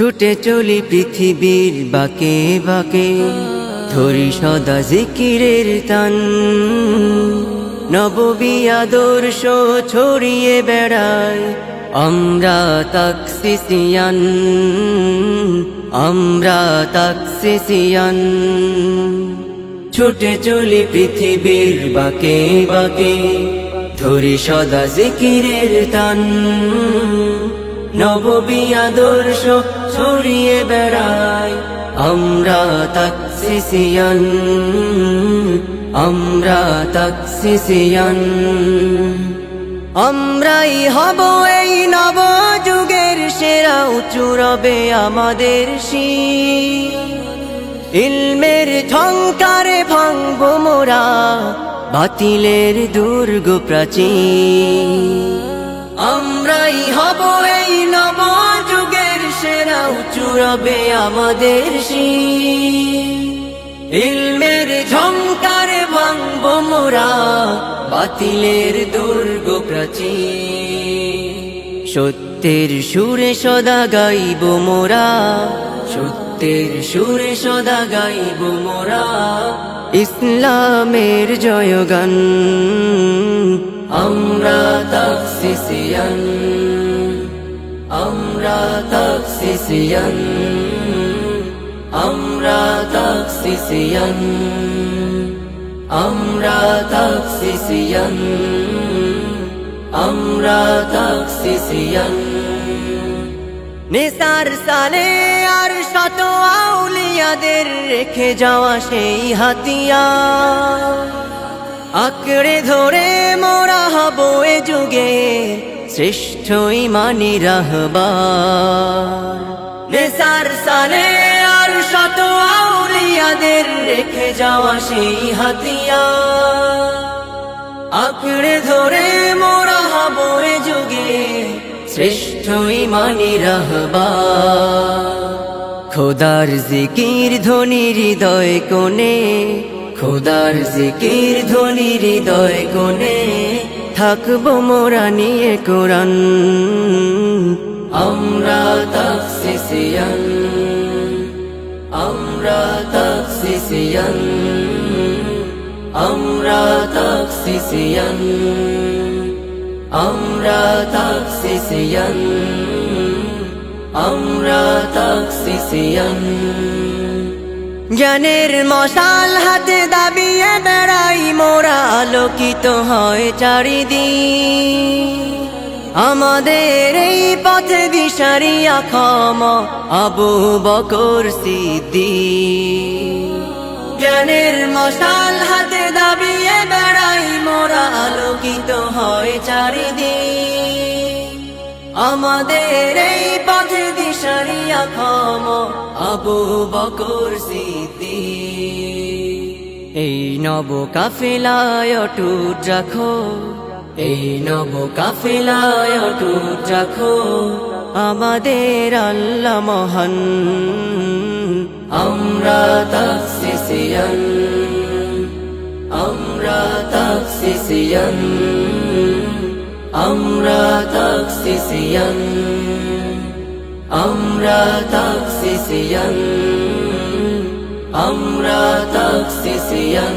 ছুটে চলি পৃথিবীর বাকে বাকে, ধরি সদা জিকিরের তান। নববী আদর্শ ছড়িয়ে বেড়ায়, আমরা তাকসিসিয়ান আমরা তাকসিসিয়ান। ছুটে চলি পৃথিবীর বাকে বাকে, ধরি সদা জিকিরের তান। নববী আদর্শ ছড়িয়ে বেড়াই। আমরা তাকসিসিয়ান আমরা তাকসিসিয়ান। আমরাই হব এই নব যুগের সেরা, উঁচু রবে আমাদের শীষ ইলমের ঝঙ্কারে ভাঙব মোরা, বাতিলের দুর্গ প্রাচীর। আমরাই হব এই নব উঁচু আমাদের ইলমের ঝঙ্কারে ভাঙব মোরা, বাতিলের দুর্গ প্রাচীর। সত্যের সুরে সদা গাইব মোরা, সত্যের সুরে সদা গাইব মোরা, ইসলামের জয়গান। আমরা তাকসিসিয়ান আমরা তাকসিসিয়ান আমরা তাকসিসিয়ান আমরা তাকসিসিয়ান আমরা তাকসিসিয়ান নিসার সালে আর শত আউলিয়াদের রেখে যাওয়া সেই হাতিয়া আঁকড়ে ধরে মোরা হব এ যুগে শ্রেষ্ঠ ইমানি রাহবার। নেসার সালে আর শত আউলিয়াদের রেখে যাওয়া সেই হাতিয়া আঁকড়ে ধরে মোরা হব যুগে শ্রেষ্ঠ ইমানি রাহবা খোদার জিকির ধ্বনি হৃদয় কোণে, খোদার জিকির ধ্বনি হৃদয় কোণে থাকব মোরা নিয়ে কোরআন। আমরা তাকসিসিয়ান আমরা তাকসিসিয়ান আমরা তাকসিসিয়ান আমরা তাকসিসিয়ান আমরা তাকসিসিয়ান জ্ঞানের মশাল হাতে দাবিয়ে বেড়াই, মোরা আলোকিত হয় চারিদিন আমাদের এই পথে দিশারিয়া ক্ষম আবু বকর সিদ্দি জ্ঞানের মশাল হাতে দাবিয়ে বেড়াই, মোরা আলোকিত হয় চারিদিন আমাদের এই দিশারিয়া ক্ষম আবু বকর সিদ্দি এই নব কাফেলায় অটুট রাখো, এই নব কাফেলায় অটুট রাখো, আমাদের আল্লাহ মহান। আমরা তাকসিসিয়ান আমরা তাকসিসিয়ান আমরা তাকসিসিয়ান আমরা তাকসিসিয়ান আমরা তাকসিসিয়ান